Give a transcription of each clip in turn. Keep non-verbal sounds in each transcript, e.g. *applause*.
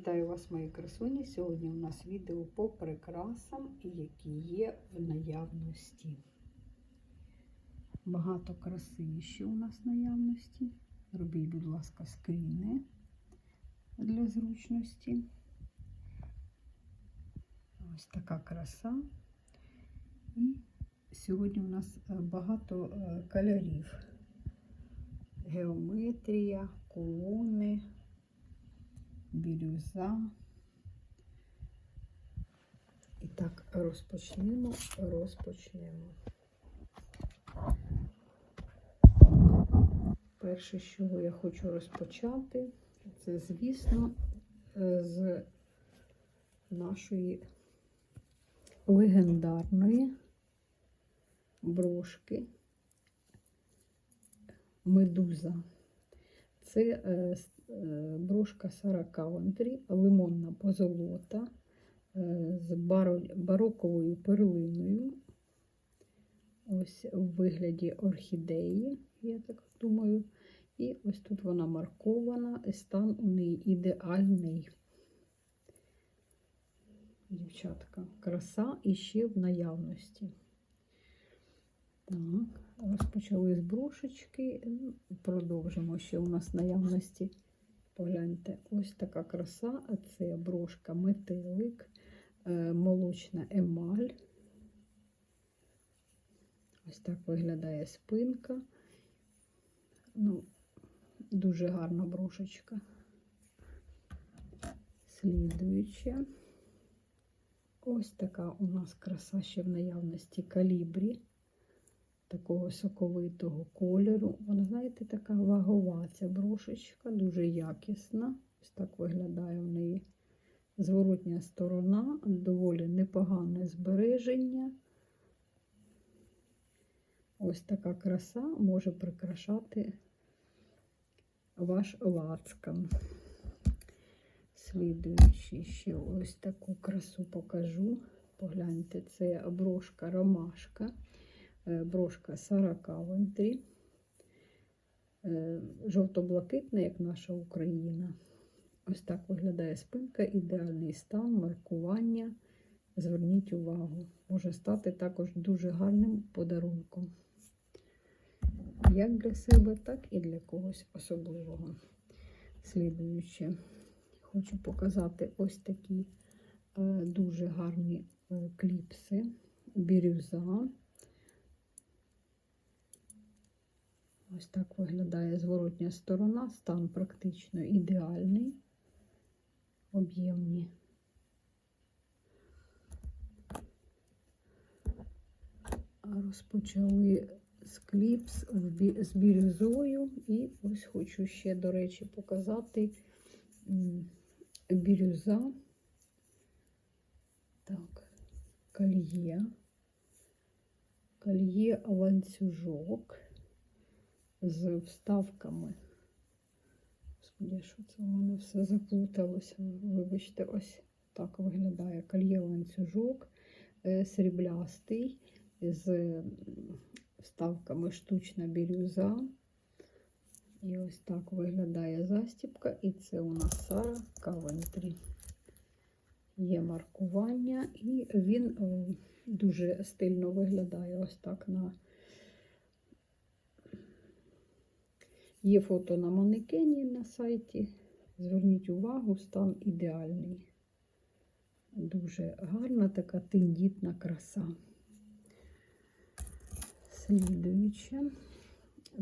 Вітаю вас, мої красуні! Сьогодні у нас відео по прикрасам, які є в наявності. Багато краси ще у нас в наявності. Робіть, будь ласка, скріни для зручності. Ось така краса. І сьогодні у нас е, багато е, кольорів. Геометрія, колони бірюза. І так, розпочнемо, розпочнемо. Перше, з чого я хочу розпочати, це, звісно, е, з нашої легендарної брошки Медуза. Це е, Е, брошка Сара Кавентрі, лимонна позолота е, з бароковою перлиною. Ось у вигляді орхідеї, я так думаю. І ось тут вона маркована, і стан у неї ідеальний. Дівчатка, краса і ще в наявності. Так, розпочали з брошечки, продовжимо ще у нас наявності. Погляньте, ось така краса, а це брошка метелик, е, молочна емаль. Ось так виглядає спинка. Ну, Дуже гарна брошечка. Слідуюча. Ось така у нас краса ще в наявності калібрі такого соковитого кольору. Вона, знаєте, така вагова ця брошечка, дуже якісна. Ось так виглядає в неї зворотня сторона, доволі непогане збереження. Ось така краса може прикрашати ваш лацкан. Слідуючи ще ось таку красу покажу. Погляньте, це брошка ромашка. Е, брошка Сара Кавентрі, е, жовто-блакитна, як наша Україна. Ось так виглядає спинка, ідеальний стан, маркування. Зверніть увагу, може стати також дуже гарним подарунком. Як для себе, так і для когось особливого. Слідуючи, хочу показати ось такі е, дуже гарні кліпси, бірюза. Ось так виглядає зворотня сторона, стан практично ідеальний, об'ємні. Розпочали з кліпс з бірюзою, і ось хочу ще, до речі, показати бірюза. Так, кольє, кольє ланцюжок з вставками. Господи, що це у мене все заплуталося. Вибачте, ось так виглядає кольє ланцюжок е, сріблястий з вставками штучна бірюза. І ось так виглядає застіпка, і це у нас Сара Кавентрі. Є маркування, і він дуже стильно виглядає ось так на Є фото на манекені на сайті. Зверніть увагу, стан ідеальний. Дуже гарна така тендітна краса. Слідуючи,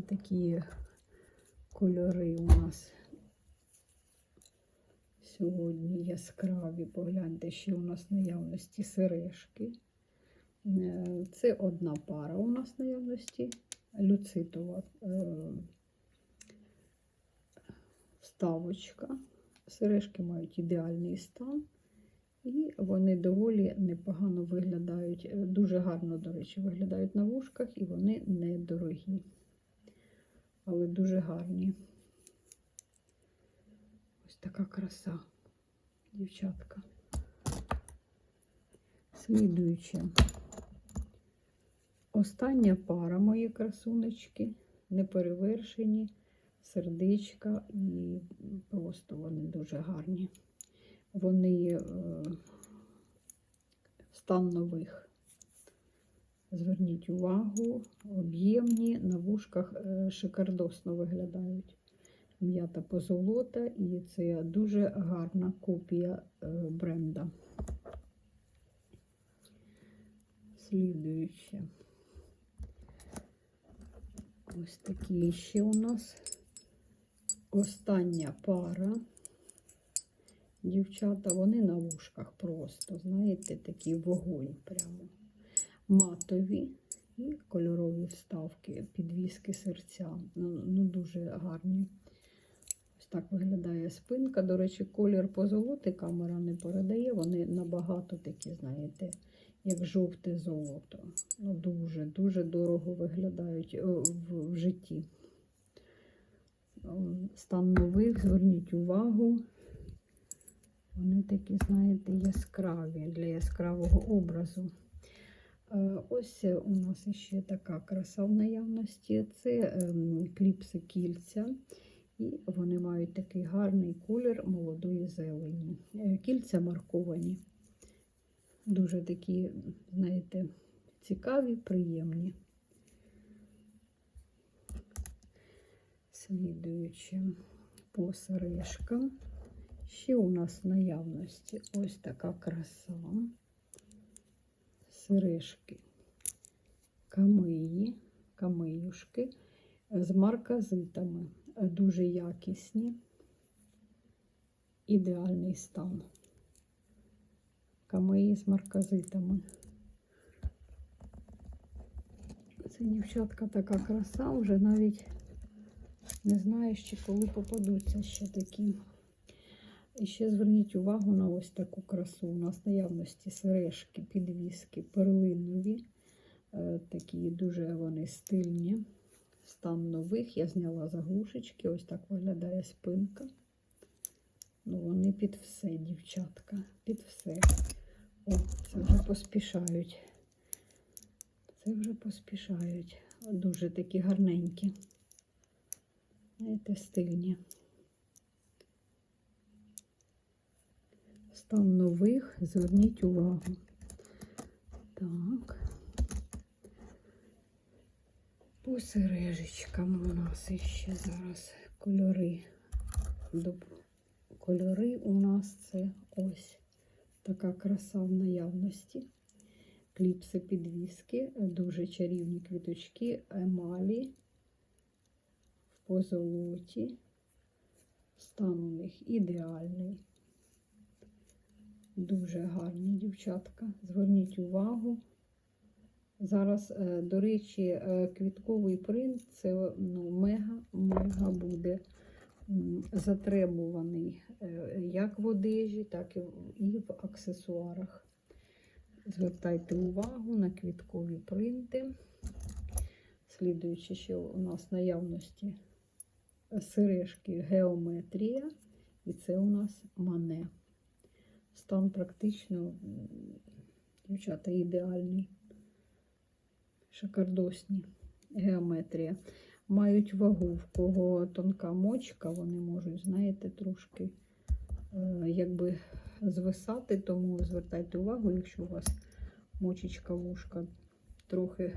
такі кольори у нас сьогодні яскраві. Погляньте, ще у нас наявності сережки. Е, це одна пара у нас наявності, люцитова. Вставочка. Сережки мають ідеальний стан, і вони доволі непогано виглядають, е, дуже гарно, до речі, виглядають на вушках, і вони недорогі, але дуже гарні. Ось така краса, дівчатка. Слідуючи, остання пара мої красунечки, неперевершені сердечка, і просто вони дуже гарні. вони е, стан нових. Зверніть увагу, об'ємні, на вушках е, шикардосно виглядають. М'ята позолота, і це дуже гарна копія е, бренда. Слідуюче. Ось такі ще у нас остання пара. Дівчата, вони на вушках просто, знаєте, такий вогонь прямо. Матові і кольорові вставки, підвіски серця. Ну, ну дуже гарні. Ось так виглядає спинка. До речі, колір позолоти камера не передає. Вони набагато такі, знаєте, як жовте золото. Ну, дуже, дуже дорого виглядають е, в, в житті. Стан нових, зверніть увагу. Вони такі, знаєте, яскраві для яскравого образу. Е, Ось у нас ще така краса в наявності. Це ем, кліпси кільця. І вони мають такий гарний колір молодої зелені. Е, Кільця марковані. Дуже такі, знаєте, цікаві, приємні. Слідуючи по сережкам. Ще у нас в наявності ось така краса. Сережки камиї, камиюшки з марказитами. Дуже якісні, ідеальний стан. Камиї з марказитами. Це дівчатка така краса, вже навіть не знаєш, чи коли попадуться ще такі. І ще зверніть увагу на ось таку красу. У нас наявності сережки, підвіски, перлинові. Е, Такі дуже вони стильні. Стан нових. Я зняла заглушечки. Ось так виглядає спинка. Ну, вони під все, дівчатка, під все. О, це вже поспішають. Це вже поспішають. Дуже такі гарненькі. Знаєте, стильні. Стан нових, зверніть увагу. Так. По сережечкам у нас ще зараз кольори. Кольори у нас це ось така краса в наявності. Кліпси підвіски, дуже чарівні квіточки, емалі в позолоті. Стан у них ідеальний. Дуже гарні дівчатка. Зверніть увагу. Зараз, е, до речі, е, квітковий принт це ну, мега, мега буде затребуваний е, як в одежі, так і в- і в аксесуарах. Звертайте увагу на квіткові принти. Слідуючи, ще у нас наявності сережки геометрія, і це у нас мане. Стан практично, дівчата, ідеальний. Шикардосні. Геометрія. Мають вагу, в кого тонка мочка, вони можуть, знаєте, трошки е, якби звисати, тому звертайте увагу, якщо у вас мочечка вушка трохи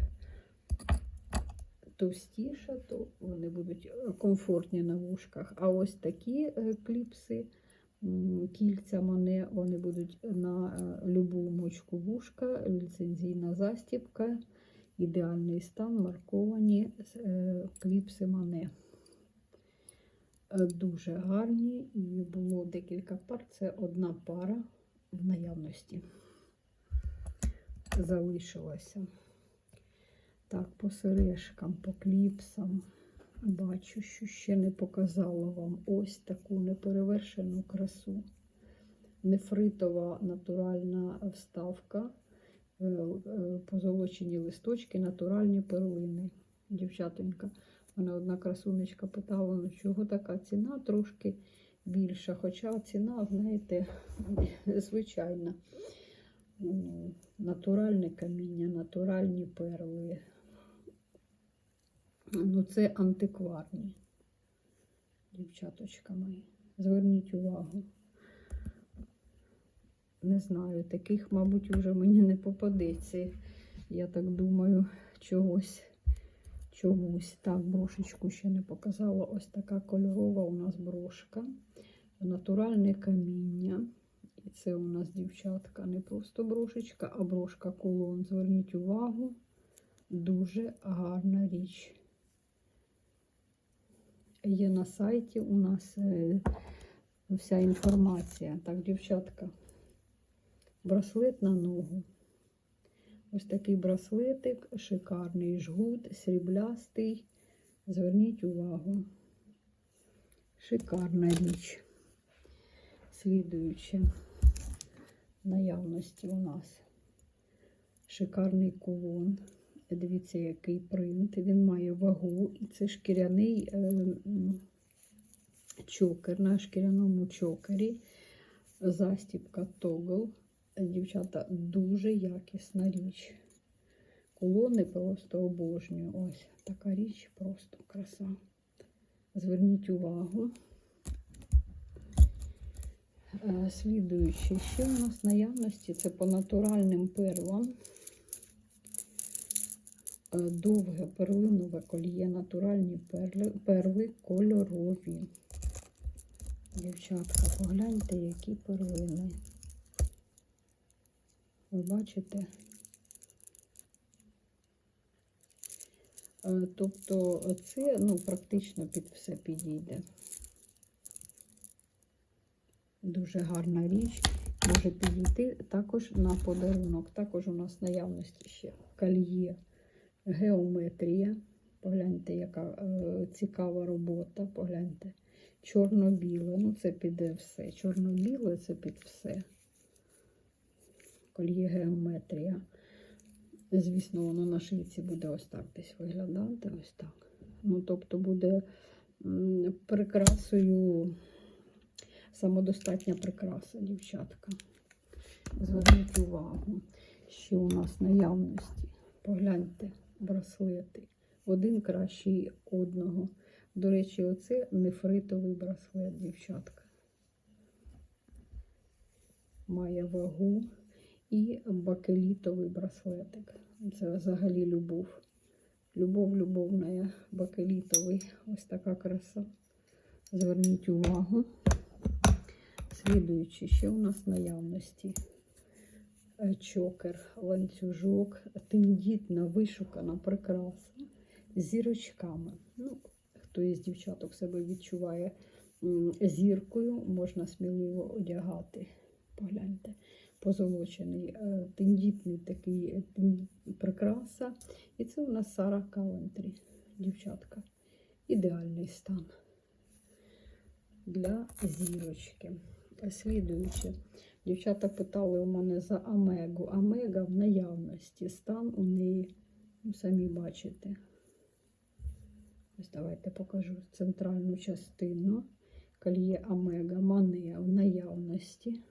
товстіша, то вони будуть е, комфортні на вушках. А ось такі е, кліпси, кільця вони, вони будуть на е, любу мочку вушка, ліцензійна застібка, ідеальний стан, марковані кліпси Мане. Е, Дуже гарні, і було декілька пар. Це одна пара в наявності залишилася. Так, по сережкам, по кліпсам. Бачу, що ще не показала вам ось таку неперевершену красу. Нефритова натуральна вставка, е, е, позолочені листочки, натуральні перлини. Дівчатонька, мене одна красунечка питала, ну чого така ціна трошки більша. Хоча ціна, знаєте, *laughs* звичайна. Ну, Натуральне каміння, натуральні перли. Ну, це антикварні, дівчаточка мої. Зверніть увагу. Не знаю, таких, мабуть, вже мені не попадеться. Я так думаю, чогось. Чомусь. Так, брошечку ще не показала. Ось така кольорова у нас брошка. Натуральне каміння. І це у нас, дівчатка, не просто брошечка, а брошка кулон. Зверніть увагу, дуже гарна річ. Є на сайті у нас е, вся інформація. Так, дівчатка, браслет на ногу. Ось такий браслетик, шикарний жгут, сріблястий. Зверніть увагу. Шикарна річ. Слідуюче наявності у нас шикарний кулон. Дивіться, який принт. Він має вагу. І це шкіряний е, чокер на шкіряному чокері. Застіпка тогл. Дівчата, дуже якісна річ. Кулони просто обожнюю. Ось така річ, просто краса. Зверніть увагу. Е, Слідуючи, ще у нас наявності це по натуральним перлам. Е, Довге перлинове кольє, натуральні перли, перли кольорові. Дівчатка, погляньте, які перлини. Ви бачите? Е, Тобто це ну, практично під все підійде. Дуже гарна річ. Може підійти також на подарунок. Також у нас наявності ще кольє геометрія. Погляньте, яка е, цікава робота. Погляньте. Чорно-біле. Ну, це піде все. Чорно-біле це під все. Кольє геометрія. Звісно, воно на шийці буде ось так десь виглядати. Ось так. Ну, тобто буде прикрасою самодостатня прикраса, дівчатка. Зверніть увагу, що у нас наявності. Погляньте, браслети. Один кращий одного. До речі, оце нефритовий браслет, дівчатка. Має вагу і бакелітовий браслетик. Це взагалі любов. Любов, любовна, бакелітовий. Ось така краса. Зверніть увагу. Слідуючи, ще у нас наявності чокер, ланцюжок, тендітна, вишукана прикраса зірочками. Ну, хто із дівчаток себе відчуває зіркою, можна сміливо одягати. Погляньте, позолочений, е, тендітний такий е, прикраса. І це у нас Сара Калентрі, дівчатка. Ідеальний стан для зірочки. Слідуючи, дівчата питали у мене за Омегу. Омега в наявності. Стан у неї, ну, самі бачите. Ось давайте покажу центральну частину. Кольє Омега Мане в наявності.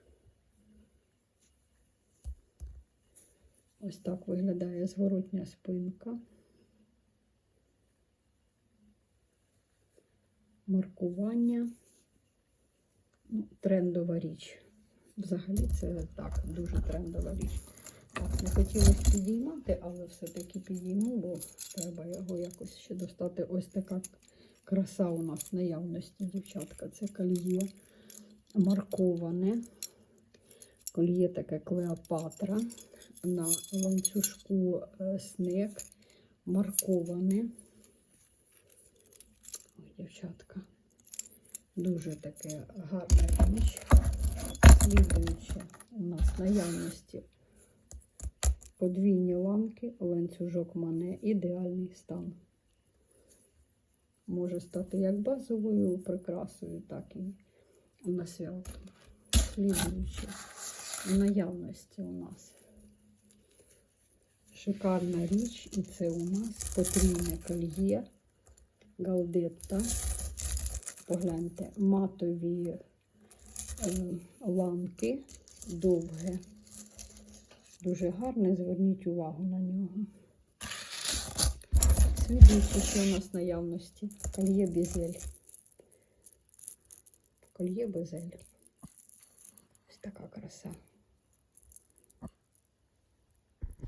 Ось так виглядає зворотня спинка. Маркування. Ну, трендова річ. Взагалі це так, дуже трендова річ. Так, не хотілося підіймати, але все-таки підійму, бо треба його якось ще достати. Ось така краса у нас наявності, дівчатка. Це кольє марковане. Кольє таке Клеопатра. На ланцюжку е, снек марковане. Ой, дівчатка. Дуже таке гарна річ. Слідуюче у нас наявності подвійні ламки, ланцюжок мане, ідеальний стан. Може стати як базовою прикрасою, так і на свято. Слідуюче в наявності у нас шикарна річ, і це у нас потрійне кольє Галдетта. Погляньте, матові ламки, довге. Дуже гарне, зверніть увагу на нього. Слідуючи, що у нас наявності. кольє бізель. Кольє бізель. Ось така краса.